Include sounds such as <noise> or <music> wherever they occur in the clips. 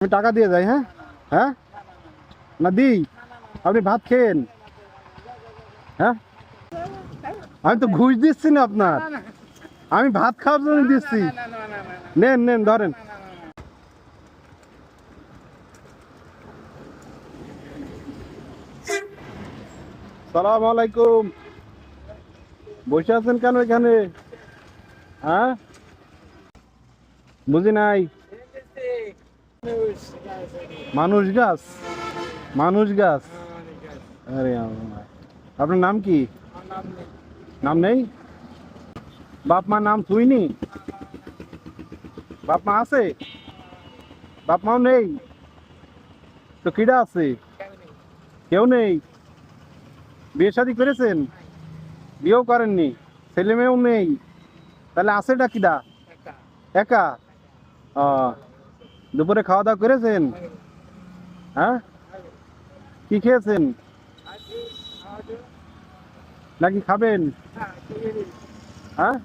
আমি টাকা দিয়ে যাই হ্যাঁ হ্যাঁ না দিই আপনি ভাত খেয়েন হ্যাঁ আমি তো ঘুষ দিচ্ছি না আপনার আমি ভাত খাওয়ার জন্য দিচ্ছি নেন নেন ধরেন সালাম আলাইকুম বসে আছেন কেন এখানে হ্যাঁ বুঝি নাই মানুষ গাছ? মানুষ গাছ? আরে আপনার নাম কি? নাম নেই? বাপ মা নাম থুইনি বাপ মা আছে? বাপ মাও নেই? তো কিডা আছে? কেউ নেই? বিয়ে শাদী করেছেন? বিয়েও করেননি? ছেলে মেয়েও নেই? তাহলে আছেটা কিডা? একা? দুপুরে খাওয়া দাওয়া করেছেন হ্যাঁ কি খেয়েছেন নাকি খাবেন হ্যাঁ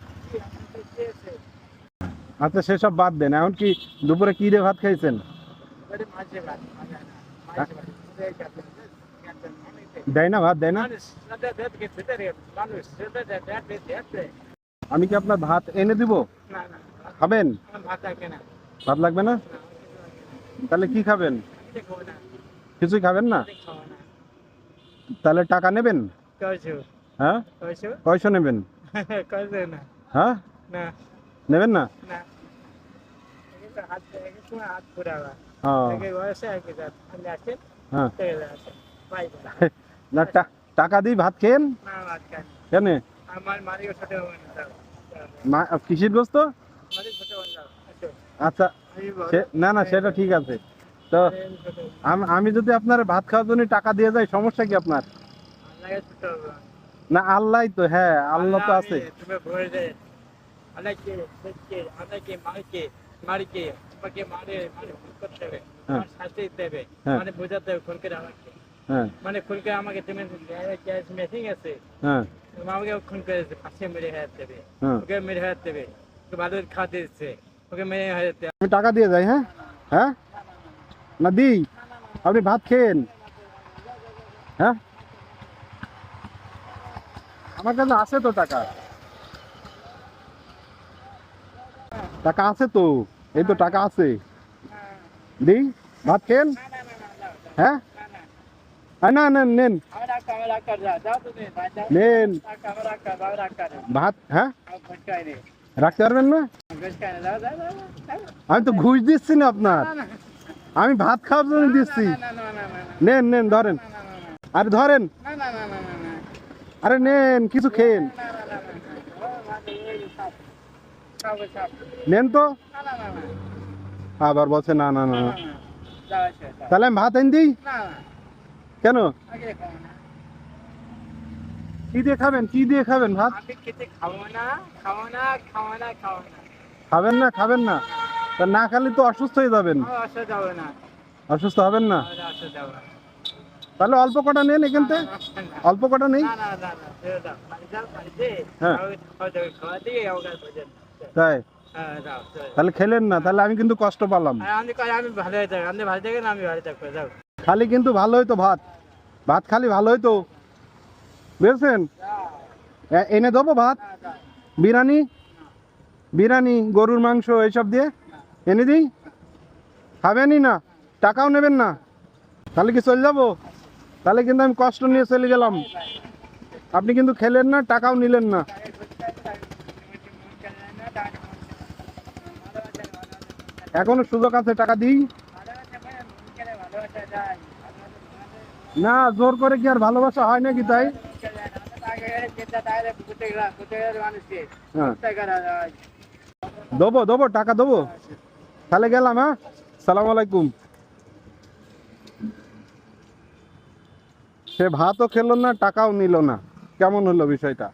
আচ্ছা সেসব বাদ দেন এখন কি দুপুরে কি দিয়ে ভাত খাইছেন দেয় না ভাত দেয় না আমি কি আপনার ভাত এনে দিব খাবেন ভাত লাগবে না তাহলে কি খাবেন? কিছুই খাবেন না? তাহলে টাকা নেবেন? হ্যাঁ? কয়শো? নেবেন? <laughs> হ্যাঁ? নেবেন না? হ্যাঁ। না <laughs> টাকা দিই ভাত খেয়েন? কেন? আমার কিসির গোস্ত? আচ্ছা না না সেটা ঠিক আছে। তো আমি যদি আপনার ভাত খাওয়ার জন্য টাকা দিয়ে যাই সমস্যা কি আপনার? না আল্লাহ তো হ্যাঁ আল্লাহ তো আছে। মানে আমাকে। ফোন করে তুমি আছে আমাকে পাশে মেরে হাত দেবে। হ্যাঁ। ওকে মেরে হাত দেবে। ভালো খাতে দিচ্ছে। আমি টাকা দিয়ে যাই হ্যাঁ হ্যাঁ না দিই আপনি ভাত খেয়েন হ্যাঁ আমার কাছে আছে তো টাকা টাকা আছে তো এই তো টাকা আছে দিই ভাত খেয়েন হ্যাঁ আ, না না নেন আমার রাখা আমার রাখা যাও যাও তুমি যাও নেন রাখা আমার রাখা যাও রাখা ভাত হ্যাঁ আমার ফটকাই রে রাখতে পারবেন না আমি তো ঘুষ দিচ্ছি না আপনার। আমি ভাত খাওয়ার জন্য দিচ্ছি। না না না না না নেন নেন, ধরেন। আরে ধরেন। না না না না না না আরে নেন, কিছু খেয়েন। নেন তো। আবার বলছে, না না না না। তাহলে আমি ভাত এনে দিই? কেন? কি দিয়ে খাবেন? কি দিয়ে খাবেন ভাত? খাবেন না খাবেন না। তা না খালে তো অসুস্থ হয়ে যাবেন। অসুস্থ হবেন না? তাহলে অল্প কটা নেন এখান থেকে। অল্প কটা নেই? হ্যাঁ। তাই? তাহলে খেলেন না তাহলে আমি কিন্তু কষ্ট পেলাম। হয়ে খালি কিন্তু ভালো হইতো ভাত। ভাত খালি ভালো হইতো। বুঝেছেন? এনে দেবো ভাত। বিরিয়ানি? বিরিয়ানি গরুর মাংস এইসব দিয়ে এনে দিই? খাবেনই না টাকাও নেবেন না। তাহলে কি চলে যাব? তাহলে কিন্তু আমি কষ্ট নিয়ে চলে গেলাম। আপনি কিন্তু খেলেন না টাকাও নিলেন না। এখনও সুযোগ আছে টাকা দিই। না জোর করে কি আর ভালোবাসা হয় নাকি তাই? হ্যাঁ। দেবো দেবো, টাকা দেবো। তাহলে গেলাম হ্যাঁ? সালাম আলাইকুম। সে ভাতও খেলো না, টাকাও নিল না। কেমন হলো বিষয়টা?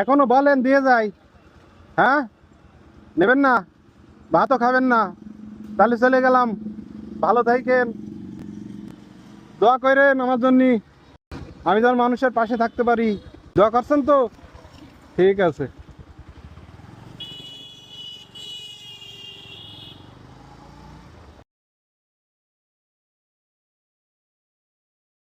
এখনও বলেন, দিয়ে যাই। হ্যাঁ? নেবেন না? ভাতও খাবেন না। তাহলে চলে গেলাম। ভালো থাকেন। দোয়া করেন আমার জন্য। আমি যেন মানুষের পাশে থাকতে পারি। দোয়া করছেন তো? ঠিক আছে।